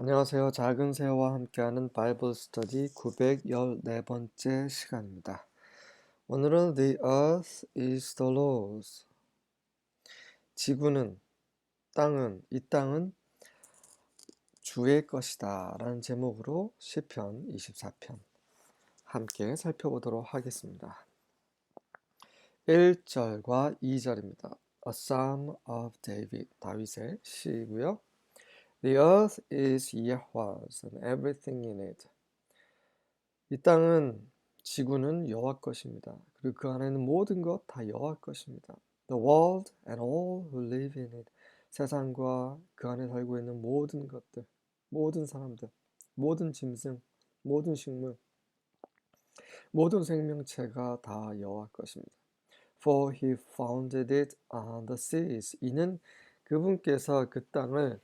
안녕하세요. 작은 새와 함께하는 바이블 스터디 914번째 시간입니다. 오늘은 The Earth is the Lord's. 지구는, 땅은, 이 땅은 주의 것이다. 라는 제목으로 시편 24편 함께 살펴보도록 하겠습니다. 1절과 2절입니다. A Psalm of David, 다윗의 시이고요. The earth is Yahweh's and everything in it. 이 땅은 지구는 여호와 것입니다. 그리고 그 안에 있는 모든 것 다 여호와 것입니다. The world and all who live in it. 세상과 그 안에 살고 있는 모든 것들, 모든 사람들, 모든 짐승, 모든 식물, 모든 생명체가 다 여호와 것입니다. For he founded it on the seas. 이는 그분께서 그 땅을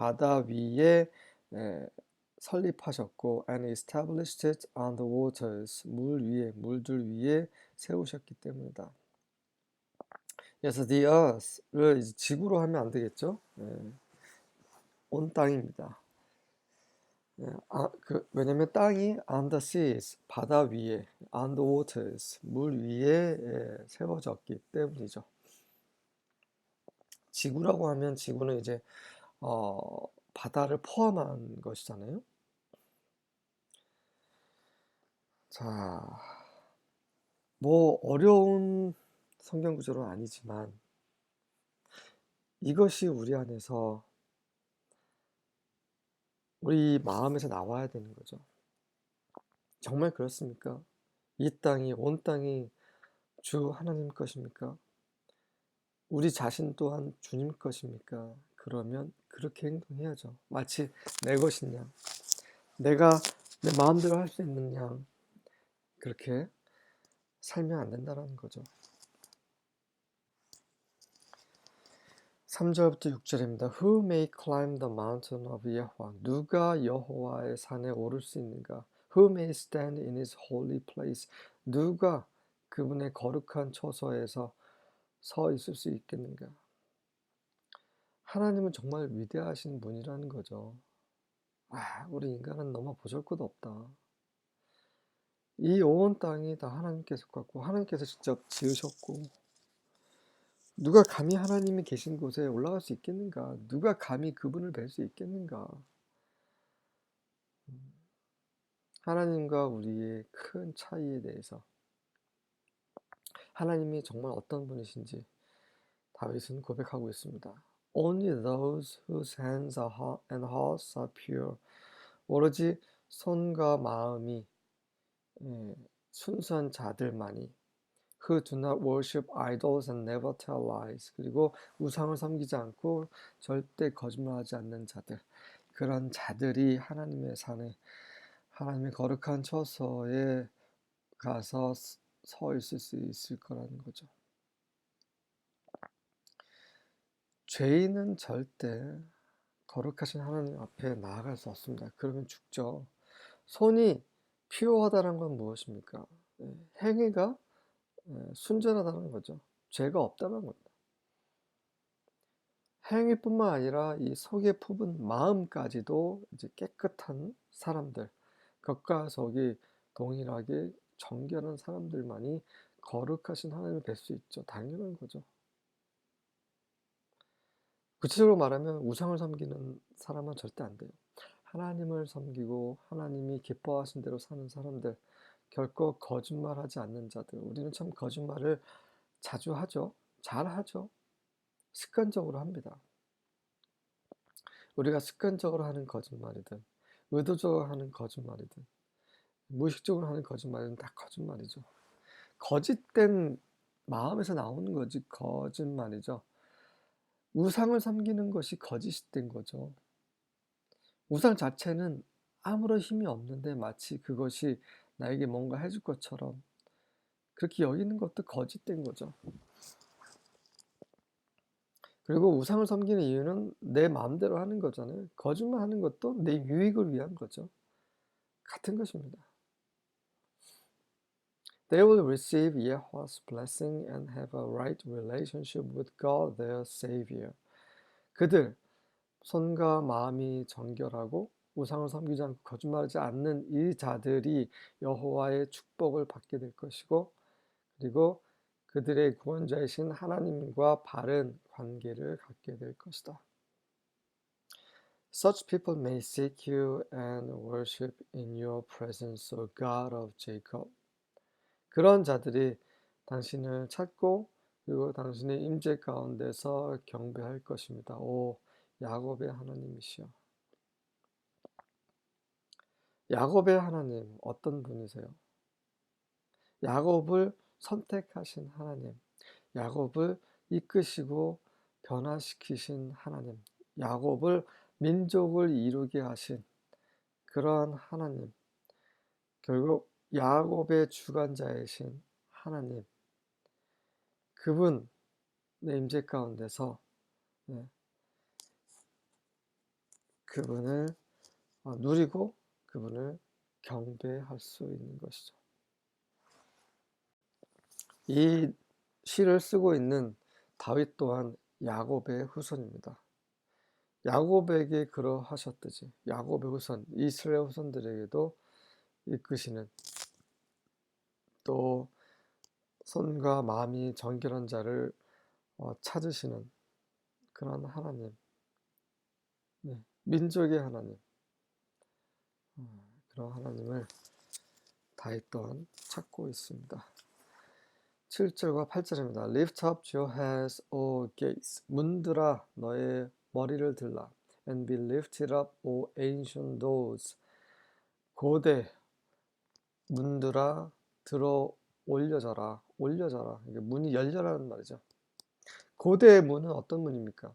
바다 위에 에, 설립하셨고 and established it on the waters 물 위에 물들 위에 세우셨기 때문이다. 그래서 the earth를 이제 지구로 하면 안 되겠죠? 예, 온 땅입니다. 예, 아, 그, 왜냐면 땅이 on the seas 바다 위에 on the waters 물 위에 예, 세워졌기 때문이죠. 지구라고 하면 지구는 이제 어, 바다를 포함한 것이잖아요. 자, 뭐 어려운 성경 구절은 아니지만 이것이 우리 안에서 우리 마음에서 나와야 되는 거죠. 정말 그렇습니까? 이 땅이 온 땅이 주 하나님 것입니까? 우리 자신 또한 주님 것입니까? 그러면 그렇게 행동해야죠. 마치 내 것인 양. 내가 내 마음대로 할 수 있는 양. 그렇게 살면 안 된다는 거죠. 3절부터 6절입니다. Who may climb the mountain of Yahweh? 누가 여호와의 산에 오를 수 있는가? Who may stand in his holy place? 누가 그분의 거룩한 처소에서 서 있을 수 있겠는가? 하나님은 정말 위대하신 분이라는 거죠. 아, 우리 인간은 너무 보잘것도 없다. 이 온 땅이 다 하나님께서 갖고 하나님께서 직접 지으셨고 누가 감히 하나님이 계신 곳에 올라갈 수 있겠는가? 누가 감히 그분을 뵐 수 있겠는가? 하나님과 우리의 큰 차이에 대해서 하나님이 정말 어떤 분이신지 다윗은 고백하고 있습니다. Only those whose hands are hot and hearts are pure. 오로지 손과 마음이 예, 순수한 자들만이 who do not worship idols and never tell lies. 그리고 우상을 섬기지 않고 절대 거짓말하지 않는 자들. 그런 자들이 하나님의 산에 하나님의 거룩한 처소에 가서 서 있을 수 있을 거라는 거죠. 죄인은 절대 거룩하신 하나님 앞에 나아갈 수 없습니다. 그러면 죽죠. 손이 피오하다는 건 무엇입니까? 예, 행위가 예, 순전하다는 거죠. 죄가 없다는 겁니다. 행위뿐만 아니라 이 속에 품은 마음까지도 이제 깨끗한 사람들, 겉과 속이 동일하게 정결한 사람들만이 거룩하신 하나님을 뵐 수 있죠. 당연한 거죠. 구체적으로 말하면 우상을 섬기는 사람은 절대 안 돼요. 하나님을 섬기고 하나님이 기뻐하신 대로 사는 사람들, 결코 거짓말하지 않는 자들. 우리는 참 거짓말을 자주 하죠. 잘 하죠. 습관적으로 합니다. 우리가 습관적으로 하는 거짓말이든, 의도적으로 하는 거짓말이든, 무의식적으로 하는 거짓말은 다 거짓말이죠. 거짓된 마음에서 나오는 거지 거짓말이죠. 우상을 섬기는 것이 거짓이 된 거죠. 우상 자체는 아무런 힘이 없는데 마치 그것이 나에게 뭔가 해줄 것처럼 그렇게 여기는 것도 거짓된 거죠. 그리고 우상을 섬기는 이유는 내 마음대로 하는 거잖아요. 거짓말 하는 것도 내 유익을 위한 거죠. 같은 것입니다. They will receive Yahweh's blessing and have a right relationship with God, their Savior. 그들, 손과 마음이 정결하고 우상을 섬기지 않고 거짓말하지 않는 이 자들이 여호와의 축복을 받게 될 것이고 그리고 그들의 구원자이신 하나님과 바른 관계를 갖게 될 것이다. Such people may seek you and worship in your presence, O God of Jacob. 그런 자들이 당신을 찾고 그리고 당신의 임재 가운데서 경배할 것입니다. 오 야곱의 하나님이시여. 야곱의 하나님 어떤 분이세요? 야곱을 선택하신 하나님, 야곱을 이끄시고 변화시키신 하나님, 야곱을 민족을 이루게 하신 그러한 하나님, 결국 야곱의 주관자이신 하나님, 그분 내 임재 가운데서 네, 그분을 어, 누리고 그분을 경배할 수 있는 것이죠. 이 시를 쓰고 있는 다윗 또한 야곱의 후손입니다. 야곱에게 그러하셨듯이 야곱의 후손, 이스라엘 후손들에게도 이끄시는 또 손과 마음이 정결한 자를 어, 찾으시는 그런 하나님, 네, 민족의 하나님, 어, 그런 하나님을 다윗 또한 찾고 있습니다. 7절과 8절입니다. Lift up your heads, O gates. 문들아 너의 머리를 들라. And be lifted up, O ancient doors. 고대 문들아 들어 올려져라. 올려져라. 이게 문이 열려라는 말이죠. 고대의 문은 어떤 문입니까?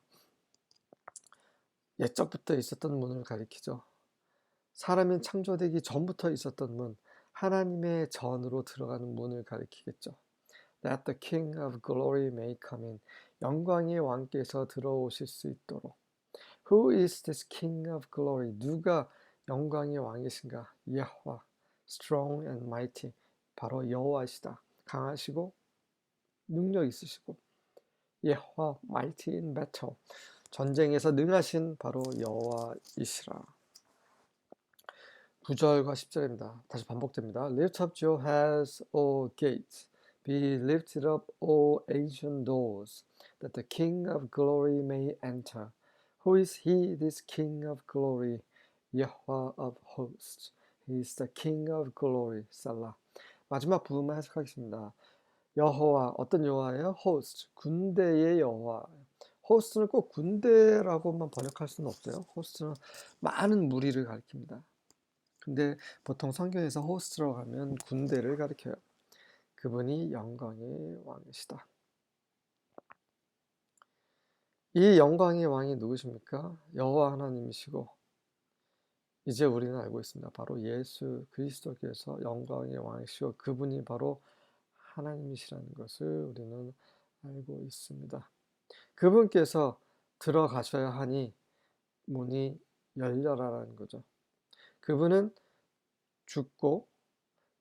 옛적부터 있었던 문을 가리키죠. 사람이 창조되기 전부터 있었던 문, 하나님의 전으로 들어가는 문을 가리키겠죠. That the King of Glory may come in. 영광의 왕께서 들어오실 수 있도록. Who is this King of Glory? 누가 영광의 왕이신가? 여호와, strong and mighty. 바로 여호와시다. 강하시고 능력 있으시고 여호와 mighty in battle. 전쟁에서 능하신 바로 여호와이시라. 9절과 10절입니다. 다시 반복됩니다. Lift up your heads, O gates. Be lifted up, O ancient doors, that the King of glory may enter. Who is he, this King of glory? Yahweh of hosts. He is the King of glory. 살라. 마지막 부분만 해석하겠습니다. 여호와 어떤 여호와예요? host 군대의 여호와. 호스트는 꼭 군대라고만 번역할 수는 없어요. 호스트는 많은 무리를 가리킵니다. 근데 보통 성경에서 호스트라고 하면 군대를 가리켜요. 그분이 영광의 왕이시다. 이 영광의 왕이 누구십니까? 여호와 하나님이시고 이제 우리는 알고 있습니다. 바로 예수 그리스도께서 영광의 왕이시고 그분이 바로 하나님이시라는 것을 우리는 알고 있습니다. 그분께서 들어가셔야 하니 문이 열려라라는 거죠. 그분은 죽고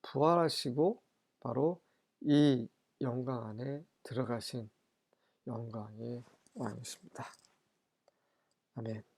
부활하시고 바로 이 영광 안에 들어가신 영광의 왕이십니다. 아멘.